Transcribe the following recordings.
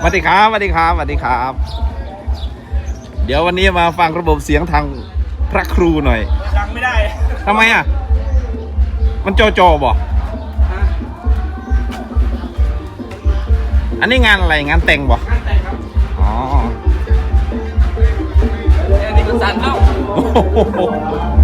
สวัสดีครับสวัสดีครับสวัสดีครับ เดี๋ยววันนี้มาฟังระบบเสียงทางพระครูหน่อยดังไม่ได้ทำไมอะ มันจอจอบ่อันนี้งานอะไรงานแต่งบ่งานแต่งครับอ๋ออันนี้ก็สั่นแล้วโ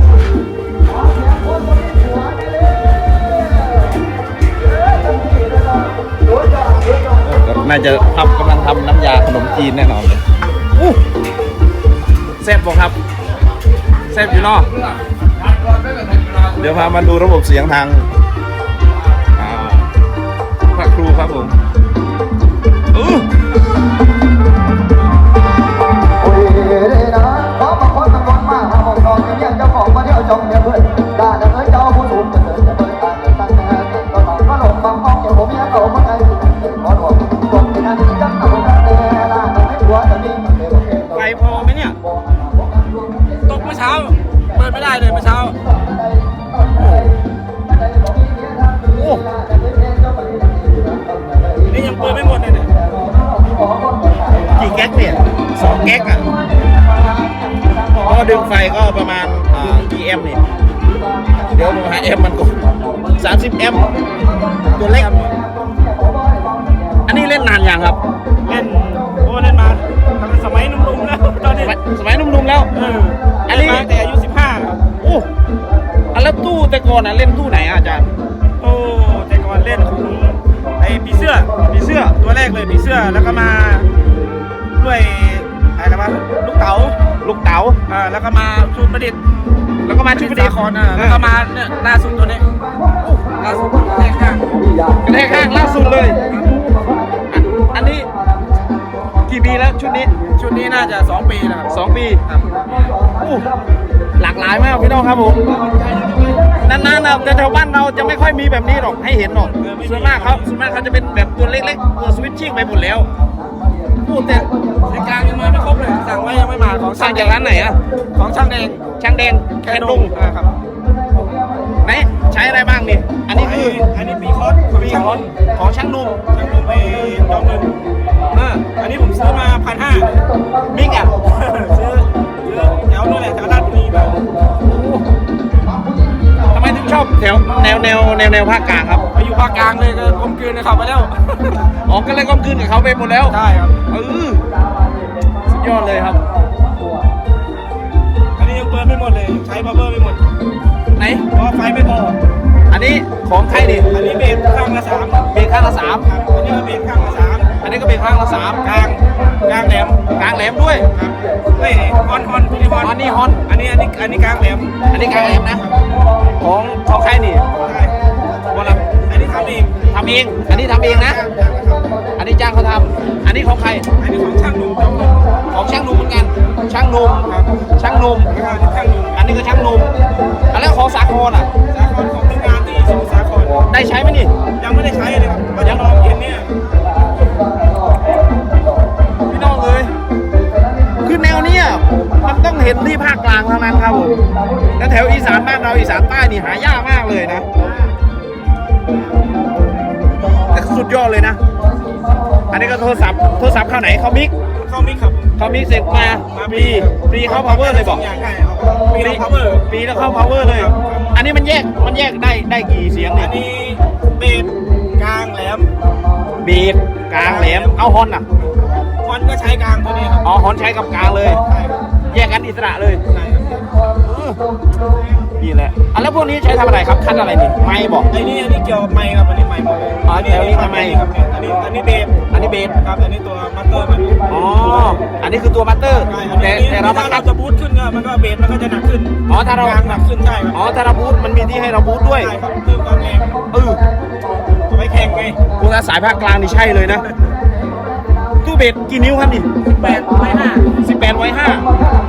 น่าจะทำกำลังทำน้ำยาขนมจีนแน่นอนเลยอู้แซ่บบ่ครับแซ่บอยู่เนาะเดี๋ยวพามาดูระบบเสียงทาง อ่าพระครูครับผม ปิดไม่ได้เลยเมื่อเช้า โอ้นี่ยังเปิดไม่หมดเลยเนี่ยกี่แก๊กเนี่ยสองแก๊กอะก็ดึงไฟก็ประมาณอ่ากี่แอมป์นี่เดี๋ยวผมหาแอมป์มันก่อนสามสิบแอมป์ตัวเล็ก อันนี้เล่นนานยังครับ เล่น ก่อนอะเล่นตู้ไหนอะอาจารย์ โอ้แต่ก่อนเล่นของไอ้ปีเสื้อมีเสื้อตัวแรกเลยปีเสื้อแล้วก็มาด้วยอะไรนะวะลูกเต๋าลูกเต๋าอ่าแล้วก็มาชุดประดิษฐ์แล้วก็มาชุดประดิษฐ์สาครอะแล้วก็มาเนี่ยล่าสุดตัวนี้ล่าสุดแรกข้างกระแทกข้างล่าสุดเลยอะอันนี้กี่ปีแล้วชุดนี้ชุดนี้น่าจะ 2 ปีแล้วครับสองปีครับอู้หลากหลายมากพี่น้องครับผม นานๆนะแต่แถวบ้านเราจะไม่ค่อยมีแบบนี้หรอกให้เห็นหรอกส่วนมากเขาส่วนมากเขาจะเป็นแบบตัวเล็กๆตัวสวิตชิ่งไปหมดแล้วพูดแต่ในกลางยังมาไม่ครบเลยสั่งไว้ยังไม่มาของสั่งจากร้านไหนอะของช่างแดงช่างแดงแคนดุงอ่าครับไหนใช้อะไรบ้างนี่อันนี้คืออันนี้ปีคอสของปีช่างของของช่างนุ่มช่างลงไปจอมเงินเอออันนี้ผมซื้อมาพันห้ามิกอะซื้อซื้อแถวนู่นแหละแถวราช แถวแนวแนวแนวแนวภาคกลางครับ ไปอยู่ภาคกลางเลยก็กลมกลืนเลยเข้าไปแล้ว อ๋อก็เลยก้มคืนกับเขาไปหมดแล้วใช่ครับ เออสุดยอดเลยครับ อันนี้ยังเปิดไม่หมดเลยยังใช้พับเบอร์ไม่หมด ไหน เพราะไฟไม่พอ อันนี้ของใครดิอันนี้เบสข้างละสามเบรกข้างละสามครับอันนี้ก็เบสข้างละสามอันนี้ก็เบรกข้างละสามกลางกลางแหลมกลางแหลมด้วย ครับเฮ้ยฮอนฮอนพี่ฮอนอันนี้ฮอน อันนี้อันนี้อันนี้กลางแหลมอันนี้กลางแหลมนะ ของของใครนี่ใช่วันละอันนี้ทำเองทำเอง อันนี้ทำเองนะ อันนี้จ้างเขาทำอันนี้ของใคร อันนี้ของช่างหนุ่มจอมหนุ่มของช่างหนุ่มเหมือนกัน ช่างหนุ่มครับช่างหนุ่มแล้วก็อันนี้ช่างหนุ่มอันนี้ก็ช่างหนุ่มอันแล้วของสาครอะสาครของโรงงานที่สมุทรสาครได้ใช้ไหมนี่ ยังไม่ได้ใช้เลยครับก็จะลองเย็นเนี่ยพี่น้องเลยคือแนวเนี้ยมันต้องเห็นที่ภาคกลางเท่านั้นครับผมแล้วแถวอีสานบ้านเราอีสานใต้ นี่หายากมากเลยนะ แต่สุดยอดเลยนะ อันนี้ก็โทรศัพท์โทรศัพท์เข้าไหนเข้ามิกเข้ามิกครับเข้ามิกเสร็จมาฟรีฟรีเข้า power เลยบอกสงอย่างใช่เอามีทั้ง power ฟรีแล้วเข้า power เลย อันนี้มันแยกมันแยกได้ได้กี่เสียงอัเนี่ยนนี้เบสกลางแหลมบีบกลางแหลมเอาฮอนอะฮอนก็ใช้กลางตัวนี้ครับอ๋อฮอนใช้กับกลางเลยใช่ครับแยกกันอิสระเลยใช่ครับ นี่แหละอะแล้วพวกนี้ใช้ทำอะไรครับคัดอะไรนี่ไม้บอก ไอ้นี่อันนี้เกี่ยวกับไมค์ครับอันนี้ไมค์หมดเลยอ๋อแถวนี้ทำไม ครับอันนี้อันนี้เบสอันนี้เบสครับอันนี้ตัวมัตเตอร์มันอ๋ออันนี้คือตัวมัตเตอร์ ใช่อันแต่นี้แต่เราถ้าบังคัเราบจะบูทขึ้นก็มันก็เบสมันก็จะหนักขึ้นอ๋อถ้าเรากลางหนักขึ้นใช่ครับอ๋อถ้าเราบูทมันมีที่ให้เราบูทด้วย ใช่ครับเพิ่มความแรงเออเอาไว้แข่งไงกูถ้าสายภาคกลางนี่ใช่เลยนะ ตู้เบสกี่นิ้วครับนี่แปดไว้ห้าสิบแปดไว้ห้า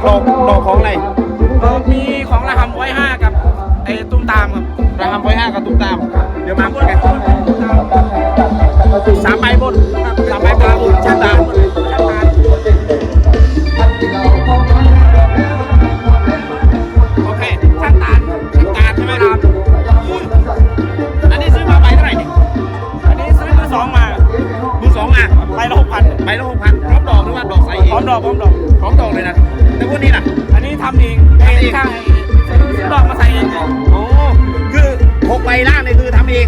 ดอกดอกของอะไรเออ มีของระหำไว้ห้ากับไอ้ตุ้มตามครับระหำไว้ห้ากับตุ้มตาม เดี๋ยวมาคุยกันสามใบบนครับสามใบบนบนชั้นตามโอเคชั้นตาลชั้นตาลใช่ไหมครัอันนี้ซื้อมาใบเท่าไหร่อันนี้ซื้อมืสองมามืสองอ่ใบละหกพันใบละหกพันพร้อมดอกหรือว่าดอกใส่เองพร้อมดอกพร้อมดอกพร้อมดอกเลยนะแต่พวกนี้ล่ะ อันนี้ทำเอง เองข้ซื้อดอกมาใส่เองโอ้คือหกใบล่างนี่คือทำเอง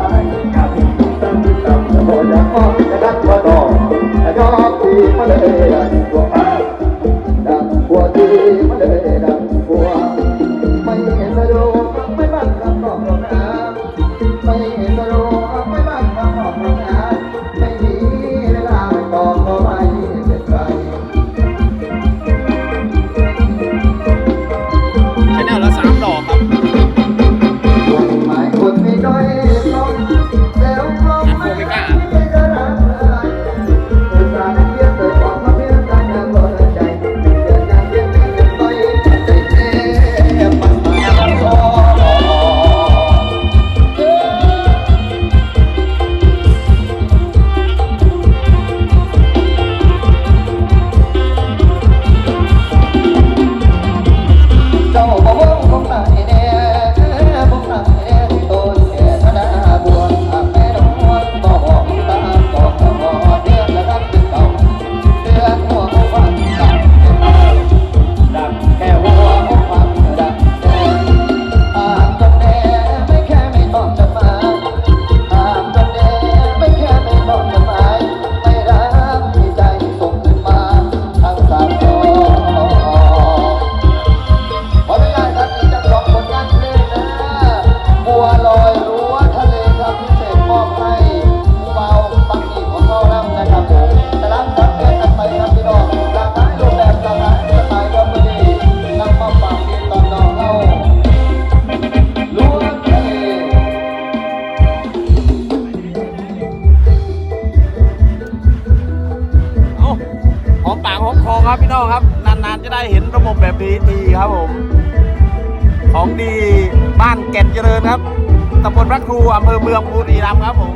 อบรอน้ำไม่เห็น ครับพี่น้องครับ นานๆจะได้เห็นระบบแบบนี้ดีครับผม ของดีบ้านแก่นเจริญครับตำบลพระครูอำเภอเมืองบุรีรัมย์ครับผม